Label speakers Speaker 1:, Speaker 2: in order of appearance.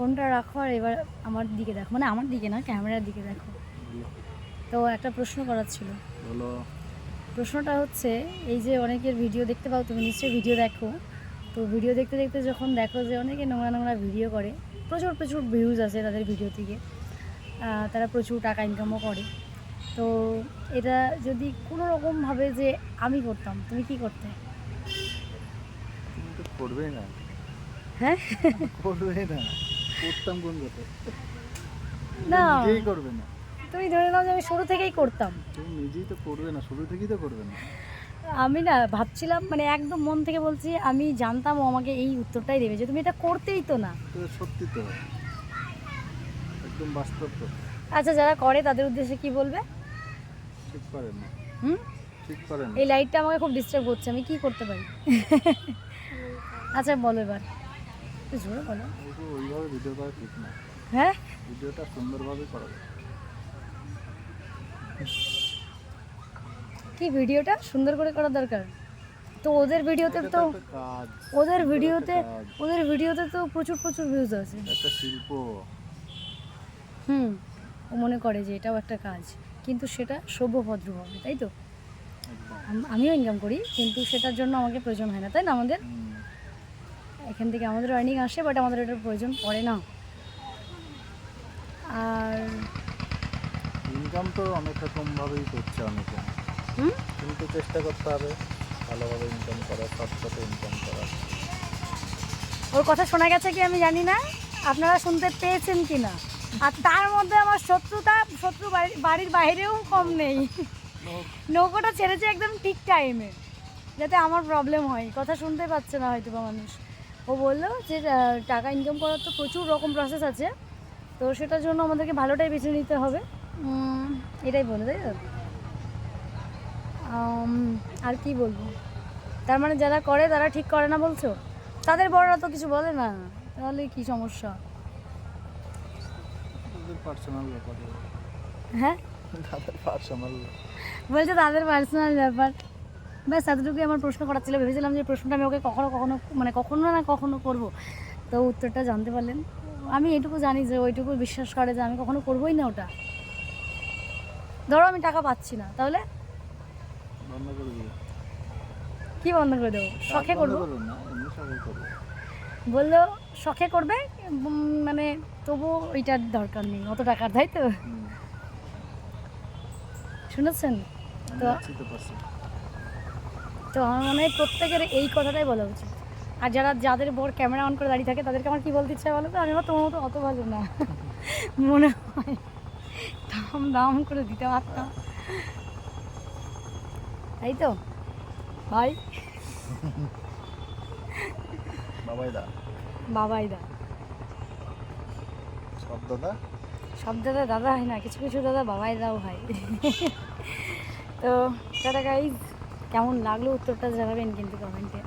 Speaker 1: ফোনটা রাখো আর এবার আমার দিকে দেখো। মানে আমার দিকে না ক্যামেরার দিকে দেখো। তো একটা প্রশ্ন করার ছিল।
Speaker 2: বলো।
Speaker 1: প্রশ্নটা হচ্ছে এই যে অনেকের ভিডিও দেখতে পাও তুমি নিশ্চয়ই ভিডিও দেখো। তো ভিডিও দেখতে দেখতে যখন দেখো যে অনেকে নোংরা নোংরা ভিডিও করে প্রচুর প্রচুর ভিউজ আছে তাদের ভিডিও থেকে। তারা প্রচুর টাকা ইনকামও করে। তো এটা যদি কোনো রকমভাবে যে আমি করতাম তুমি কি করতে?
Speaker 2: করবেই না।
Speaker 1: হ্যাঁ?
Speaker 2: করবেই না। করতাম কোন কথা?
Speaker 1: না।
Speaker 2: নিজেই করবে না।
Speaker 1: তুমি ধরে নাও যে আমি শুরু থেকেই করতাম।
Speaker 2: তুমি নিজেই তো করবে না শুরু থেকেই তো করবে না।
Speaker 1: আমি না ভাবছিলাম মানে একদম মন থেকে বলছি আমি জানতাম ও আমাকে এই উত্তরটাই দেবে যে তুমি এটা করতেই তো না।
Speaker 2: সত্যি তো। একদম বাস্তব তো।
Speaker 1: আচ্ছা যারা করে তাদের উদ্দেশ্যে কি বলবে?
Speaker 2: ঠিক পারে না।
Speaker 1: হুম?
Speaker 2: ঠিক পারে না।
Speaker 1: এই লাইটটা আমাকে খুব ডিস্টার্ব করছে আমি কি করতে পারি? আচ্ছা বলো এবার। একটু জোরে বলো।
Speaker 2: ওইভাবে ভিডিও করা ঠিক না।
Speaker 1: হ্যাঁ?
Speaker 2: ভিডিওটা সুন্দরভাবে করা
Speaker 1: কি ভিডিওটা সুন্দর করে করা দরকার। তো ওদের ভিডিওতে তো ওদের ভিডিওতে ওদের ভিডিওতে তো প্রচুর প্রচুর ভিউজ আছে।
Speaker 2: একটা শিল্প।
Speaker 1: হুম। ও মনে করে যে এটাও একটা কাজ। কিন্তু সেটা সভ্যভদ্র হবে তাই তো? আমিও ইনকাম করি কিন্তু সেটার জন্য আমাকে প্রয়োজন হয় না তাই না আমাদের? এখান থেকে আমাদের আর্নিং আসে বাট আমাদের এটার প্রয়োজন পড়ে না। আর
Speaker 2: ইনকাম তো অনেক রকমভাবেই করছে অনেকে।
Speaker 1: হুম?
Speaker 2: কিন্তু চেষ্টা করতে হবে ভালোভাবে ইনকাম করা সৎ পথে ইনকাম করা
Speaker 1: ওর কথা শোনা গেছে কি আমি জানি না? আপনারা শুনতে পেয়েছেন কি না আর তার মধ্যে আমার শত্রুতা শত্রু বাড়ি- বাড়ির বাইরেও কম নেই। নৌকোটা ছেড়েছে একদম ঠিক টাইমে যাতে আমার প্রবলেম হয়। কথা শুনতে পাচ্ছে না হয়তো বা মানুষ। ও বলল যে টাকা ইনকাম করার তো প্রচুর রকম প্রসেস আছে। তো সেটার জন্য আমাদেরকে ভালোটাই বেছে নিতে হবে। এটাই বলে তাই তো? আর কি বলব? তার মানে যারা করে তারা ঠিক করে না বলছো? তাদের বড়রা তো কিছু বলে না। তাহলে কি সমস্যা? হ্যাঁ? বলছে তাদের পার্সোনাল ব্যাপার। ব্যাস এতটুকুই আমার প্রশ্ন করার ছিল। ভেবেছিলাম যে প্রশ্নটা আমি ওকে কখনো কখনো মানে কখনো না কখনো করব। তো উত্তরটা জানতে পারলেন। আমি এটুকু জানি যে ওইটুকু বিশ্বাস করে যে আমি কখনো করবোই না ওটা। ধরো আমি টাকা পাচ্ছি না তাহলে? কি বন্ধ করে দেবো? শখে করব?
Speaker 2: করো করো
Speaker 1: বলল শখে করবে? মানে তবু ওইটার দরকার নেই অত টাকার তাই তো? শুনেছেন? তো- তো আমার মনে হয় প্রত্যেকের এই কথাটাই বলা উচিত। আর যারা যাদের বর ক্যামেরা অন করে দাঁড়িয়ে থাকে তাদেরকে আমার কী বলতে ইচ্ছা বলো তো? আমি আমার তোমার মতো অত ভালো না। মনে হয় দাম দাম করে দিতে পারতাম। তাই তো? ভাই?
Speaker 2: বাবাই দা।
Speaker 1: বাবাই দা।
Speaker 2: সব দাদা?
Speaker 1: সব দাদা দাদা হয় না কিছু কিছু দাদা বাবাই দাও হয়। তো টাটা গাইজ কেমন লাগল উত্তরটা জানাবেন কিন্তু কমেন্টে।